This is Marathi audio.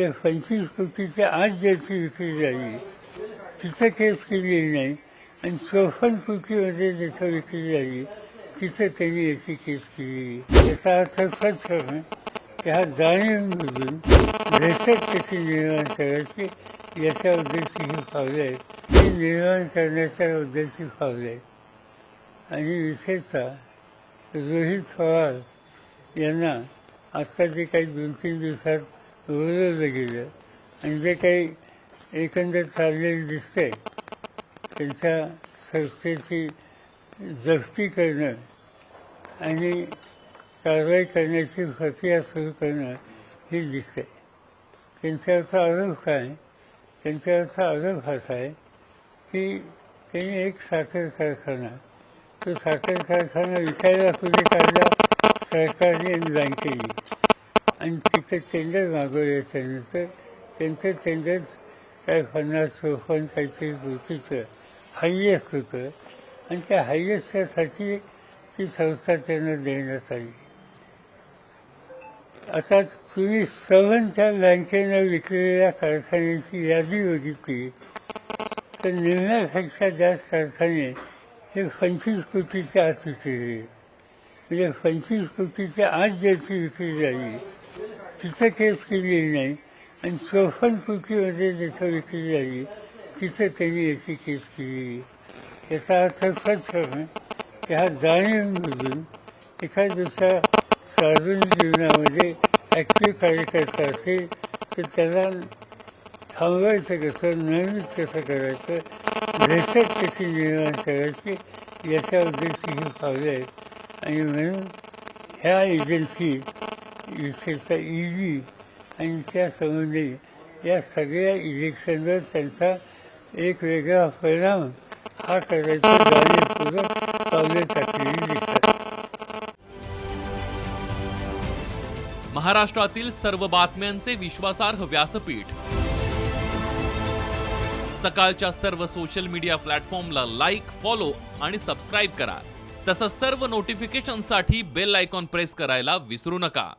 या पंचवीस कोटीच्या आज ज्याची विक्री झाली तिथं केस केलेली नाही आणि चौपन्न कोटीमध्ये ज्याचं विक्री झाली तिथं त्यांनी याची केस केलेली याचा अर्थ स्वच्छ आहे की हा जाणीवमधून भेसक त्याची निर्माण करायची याच्या उद्देशी ही पावले आहेत. ती निर्माण करण्याच्या उद्देशी पावले आहेत. आणि विशेषतः रोहित पवार यांना आत्ता जे काही दोन तीन दिवसात बोलवलं गेलं आणि जे काही एकंदर चाललेलं दिसतंय त्यांच्या संस्थेची जप्ती करणं आणि कारवाई करण्याची प्रक्रिया सुरू करणं हे दिसते त्यांच्यावरचा आरोप काय? त्यांच्यावरचा आरोप असा आहे की त्यांनी एक साखर कारखाना तो साखर कारखाना विकायला कुणी काढला सरकारने आणि बँकेने आणि तिथे टेंडर मागवल्याच्यानंतर त्यांचं. टेंडर काय पन्नास चोपन्न काहीतरी गोष्टीचं हायएस्ट होतं. आणि त्या हायएस्टसाठी ती संस्था त्यांना देण्यात आली. आता तुम्ही सवनच्या बँकेनं विकलेल्या कारखान्यांची यादी बघितली तर निम्म्यापेक्षा जास्त कारखाने हे पंचवीस कोटीच्या आत विकलेले म्हणजे पंचवीस कोटीच्या आत ज्याची विक्री झाली तिथं केस केलेली नाही. आणि चौपन्न कृतीमध्ये जसं विक्री झाली तिथं त्यांनी याची केस केलेली. याचा अर्थ स्पष्ट की हा जाणीवमधून एखाद दुसऱ्या सार्वजनिक जीवनामध्ये ॲक्टिव्ह कार्यकर्ता असेल तर त्याला थांबवायचं कसं नवीनच कसं करायचं भेसक कशी निर्माण करायची याच्या उद्देशी ही पावले आहेत. आणि म्हणून ह्या एजन्सी विशेषतः ईडी आणि त्या संबंधी या सगळ्या इलेक्शनवर त्यांचा एक वेगळा परिणाम हा करायचा जाणीवपूर्वक पावले टाकलेली दिसतात महाराष्ट्रातील सर्व बातम्यांचे विश्वासार्ह व्यासपीठ. सकाळच्या सर्व सोशल मीडिया प्लॅटफॉर्मला लाईक फॉलो आणि सबस्क्राईब करा. तसंच सर्व नोटिफिकेशनसाठी बेल आयकॉन प्रेस करायला विसरू नका.